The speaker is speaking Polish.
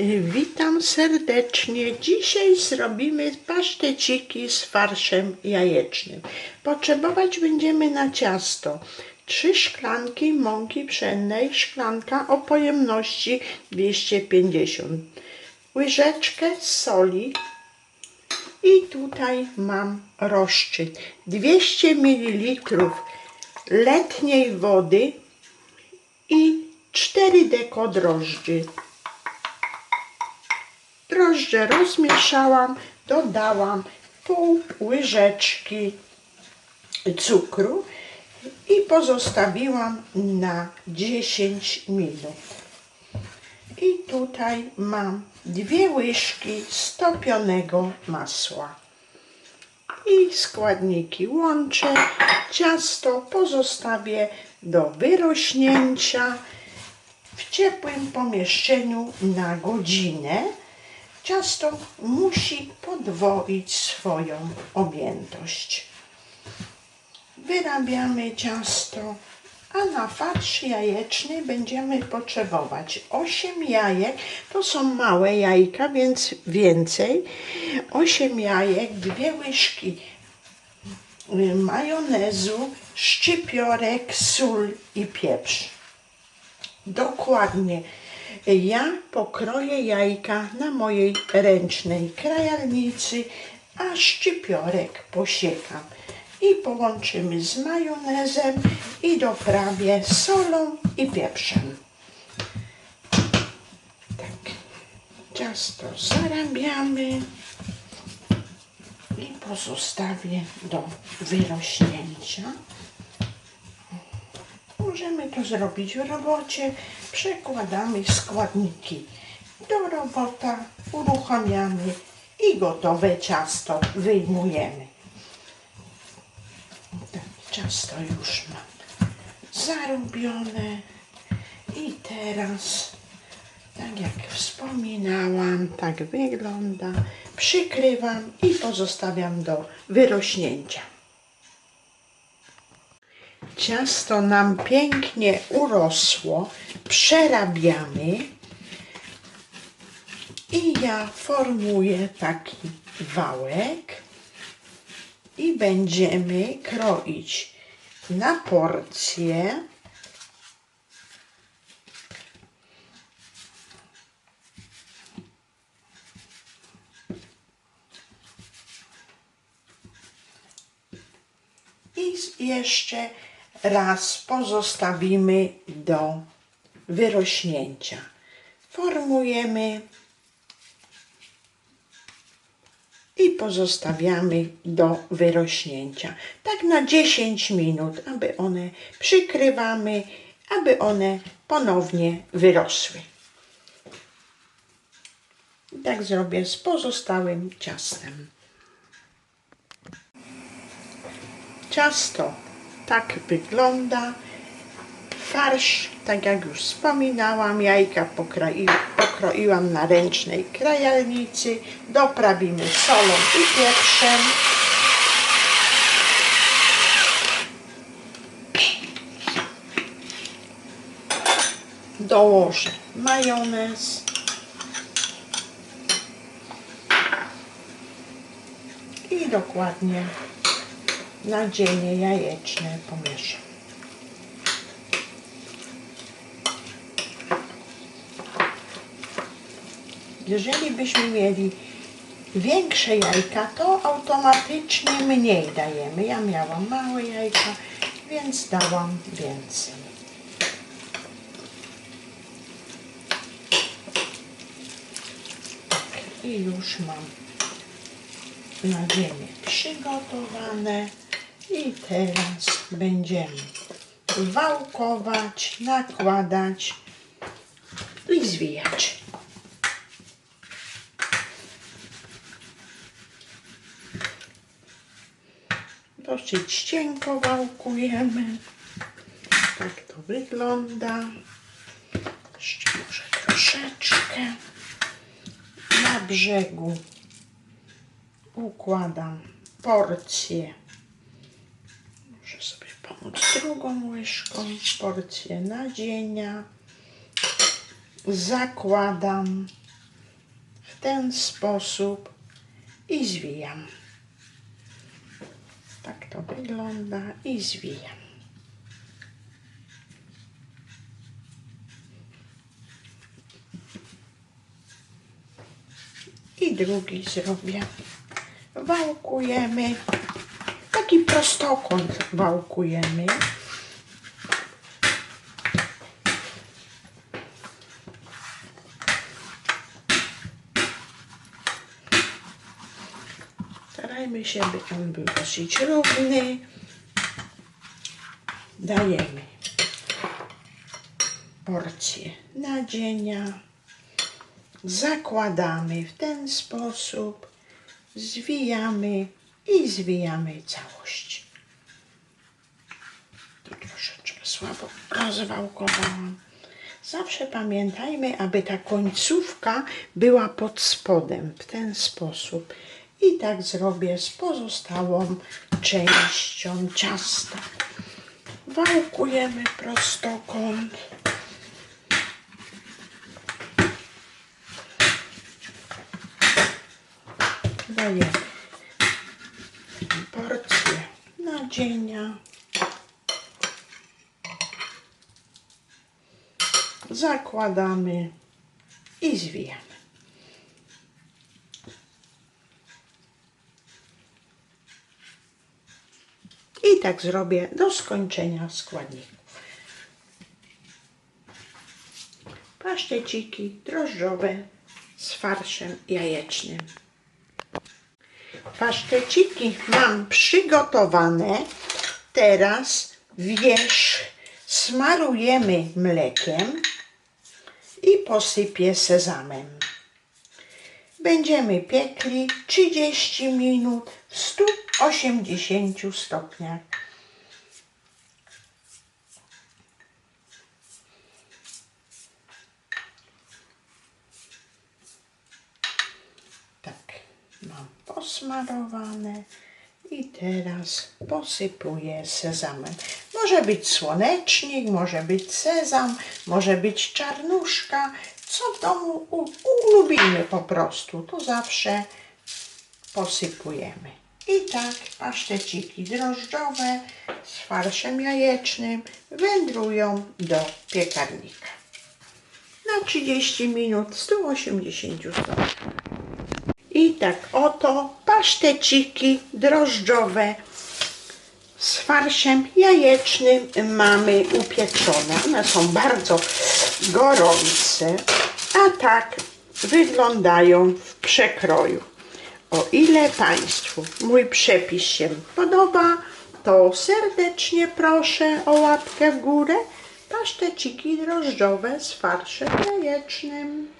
Y, Witam serdecznie. Dzisiaj zrobimy paszteciki z farszem jajecznym. Potrzebować będziemy na ciasto trzy szklanki mąki pszennej, szklanka o pojemności 250, łyżeczkę soli i tutaj mam rozczyn 200 ml letniej wody i 4 deko drożdży. Drożdże rozmieszałam, dodałam pół łyżeczki cukru i pozostawiłam na 10 minut. I tutaj mam dwie łyżki stopionego masła. I składniki łączę. Ciasto pozostawię do wyrośnięcia w ciepłym pomieszczeniu na godzinę. Ciasto musi podwoić swoją objętość. Wyrabiamy ciasto, a na farsz jajeczny będziemy potrzebować 8 jajek. To są małe jajka, więc więcej. 8 jajek, dwie łyżki y, majonezu, szczypiorek, sól i pieprz. Dokładnie. Ja pokroję jajka na mojej ręcznej krajalnicy, a szczypiorek posiekam. I połączymy z majonezem i doprawię solą i pieprzem. Tak. Ciasto zarabiamy i pozostawię do wyrośnięcia. Możemy to zrobić w robocie. Przekładamy składniki do robota, uruchamiamy i gotowe ciasto wyjmujemy. Tak, ciasto już mam zarobione i teraz, tak jak wspominałam, tak wygląda. Przykrywam i pozostawiam do wyrośnięcia. Ciasto nam pięknie urosło, przerabiamy i ja formuję taki wałek i będziemy kroić na porcje. I jeszcze raz pozostawimy do wyrośnięcia. Formujemy i pozostawiamy do wyrośnięcia. Tak na 10 minut, aby one przykrywamy, aby one ponownie wyrosły. I tak zrobię z pozostałym ciastem. Ciasto tak wygląda. Farsz, tak jak już wspominałam, jajka pokroi, pokroiłam na ręcznej krajalnicy. Doprawimy solą i pieprzem. Dołożę majonez. I dokładnie nadzienie jajeczne pomieszam. Jeżeli byśmy mieli większe jajka, to automatycznie mniej dajemy. Ja miałam małe jajka, więc dałam więcej. Tak, I już mam nadzienie przygotowane i teraz będziemy wałkować, nakładać i zwijać. Dosyć cienko wałkujemy. Tak to wygląda. Jeszcze może troszeczkę. Na brzegu układam porcję. Drugą łyżką. Porcję nadzienia. Zakładam w ten sposób i zwijam. Tak to wygląda i zwijam. I drugi zrobię. Wałkujemy. Taki prostokąt wałkujemy. Starajmy się, by on był dosyć równy. Dajemy porcję nadzienia. Zakładamy w ten sposób, zwijamy i zwijamy całość. Troszeczkę słabo rozwałkowałam. Zawsze pamiętajmy, aby ta końcówka była pod spodem w ten sposób. I tak zrobię z pozostałą częścią ciasta. Wałkujemy prostokąt. Dajemy porcję nadzienia. Zakładamy i zwijamy. I tak zrobię do skończenia składników. Paszteciki drożdżowe z farszem jajecznym. Paszteciki mam przygotowane. Teraz wierzch smarujemy mlekiem i posypię sezamem. Będziemy piekli 30 minut w 180 stopniach. Tak, mam posmarowane i teraz posypuję sezamem. Może być słonecznik, może być sezam, może być czarnuszka. Co w domu ulubimy po prostu, to zawsze posypujemy. I tak paszteciki drożdżowe z farszem jajecznym wędrują do piekarnika. Na 30 minut 180 stopni. I tak oto paszteciki drożdżowe z farszem jajecznym mamy upieczone. One są bardzo gorące, a tak wyglądają w przekroju. O ile Państwu mój przepis się podoba, to serdecznie proszę o łapkę w górę. Paszteciki drożdżowe z farszem jajecznym.